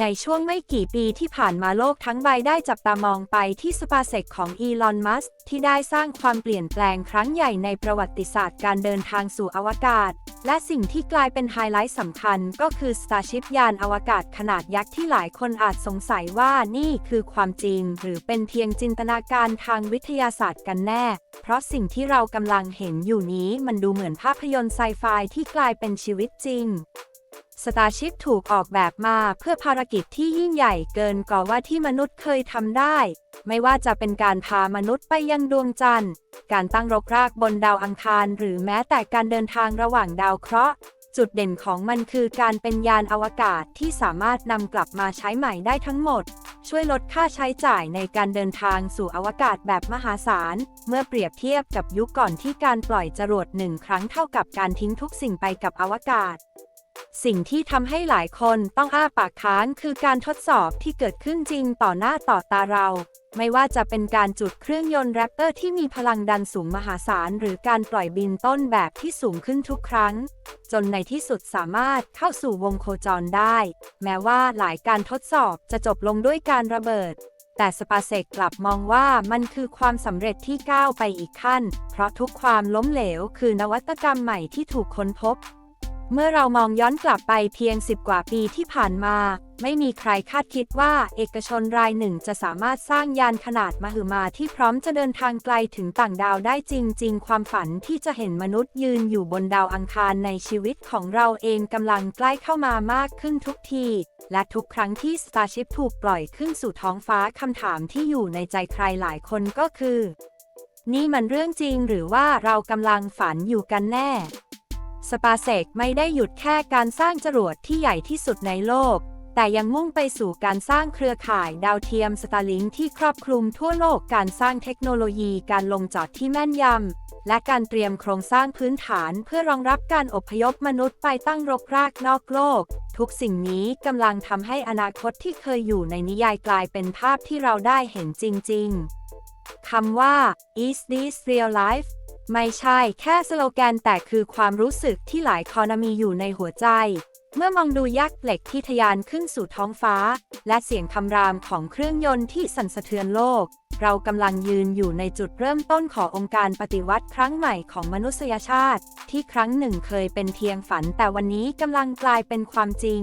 ในช่วงไม่กี่ปีที่ผ่านมาโลกทั้งใบได้จับตามองไปที่สปาเซกของอีลอน มัสที่ได้สร้างความเปลี่ยนแปลงครั้งใหญ่ในประวัติศาสตร์การเดินทางสู่อวกาศ และสิ่งที่กลายเป็นไฮไลท์สำคัญก็คือ Starship ยานอวกาศขนาดยักษ์ที่หลายคนอาจสงสัยว่านี่คือความจริง หรือเป็นเพียงจินตนาการทางวิทยาศาสตร์กันแน่ เพราะสิ่งที่เรากำลังเห็นอยู่นี้มันดูเหมือนภาพยนตร์ไซไฟที่กลายเป็นชีวิตจริง Starship ถูกออกแบบมาเพื่อภารกิจที่ยิ่งใหญ่เกินกว่าว่าที่มนุษย์เคยทำได้ ไม่ว่าจะเป็นการพามนุษย์ไปยังดวงจันทร์ การตั้งรกรากบนดาวอังคาร หรือแม้แต่การเดินทางระหว่างดาวเคราะห์ จุดเด่นของมันคือการเป็นยานอวกาศที่สามารถนำกลับมาใช้ใหม่ได้ทั้งหมด ช่วยลดค่าใช้จ่ายในการเดินทางสู่อวกาศแบบมหาศาล เมื่อเปรียบเทียบกับยุคก่อนที่การปล่อยจรวดหนึ่งครั้งเท่ากับการทิ้งทุกสิ่งไปกับอวกาศ สิ่งที่ทำให้หลายคนต้องอ้าปากค้างคือการทดสอบที่เกิดขึ้นจริงต่อหน้าต่อตาเรา ไม่ว่าจะเป็นการจุดเครื่องยนต์แรปเตอร์ที่มีพลังดันสูงมหาศาล หรือการปล่อยบินต้นแบบที่สูงขึ้นทุกครั้ง จนในที่สุดสามารถเข้าสู่วงโคจรได้ แม้ว่าหลายการทดสอบจะจบลงด้วยการระเบิดแต่สปาเซกกลับมองว่ามันคือความสำเร็จที่ก้าวไปอีกขั้น เพราะทุกความล้มเหลวคือนวัตกรรมใหม่ที่ถูกค้นพบ เมื่อเรามองย้อนกลับไปเพียง 10 กว่าปีที่ผ่านมา ไม่มีใครคาดคิดว่าเอกชนรายหนึ่งจะสามารถสร้างยานขนาดมหึมาที่พร้อมจะเดินทางไกลถึงต่างดาวได้จริง ๆ ความฝันที่จะเห็นมนุษย์ยืนอยู่บนดาวอังคารในชีวิตของเราเองกำลังใกล้เข้ามามากขึ้นทุกที และทุกครั้งที่ Starship ถูกปล่อยขึ้นสู่ท้องฟ้าคำถามที่อยู่ในใจใครหลายคนก็คือ นี่มันเรื่องจริงหรือว่าเรากำลังฝันอยู่กันแน่ สปาเซกไม่ได้หยุดแค่การสร้างจรวดที่ใหญ่ที่สุดในโลก แต่ยังมุ่งไปสู่การสร้างเครือข่ายดาวเทียมสตาร์ลิงที่ครอบคลุมทั่วโลกการสร้างเทคโนโลยีการลงจอดที่แม่นยำ และการเตรียมโครงสร้างพื้นฐานเพื่อรองรับการอพยพมนุษย์ไปตั้งรกรากนอกโลก ทุกสิ่งนี้กำลังทำให้อนาคตที่เคยอยู่ในนิยายกลายเป็นภาพที่เราได้เห็นจริง ๆคำว่า is this real life ไม่ใช่แค่สโลแกนแต่คือความรู้สึกที่หลายคอนมีอยู่ในหัวใจ เมื่อมองดูยักษ์เหล็กที่ทะยานขึ้นสู่ท้องฟ้า และเสียงคำรามของเครื่องยนต์ที่สั่นสะเทือนโลก เรากำลังยืนอยู่ในจุดเริ่มต้นขององค์การปฏิวัติครั้งใหม่ของมนุษยชาติ ที่ครั้งหนึ่งเคยเป็นเพียงฝัน แต่วันนี้กำลังกลายเป็นความจริง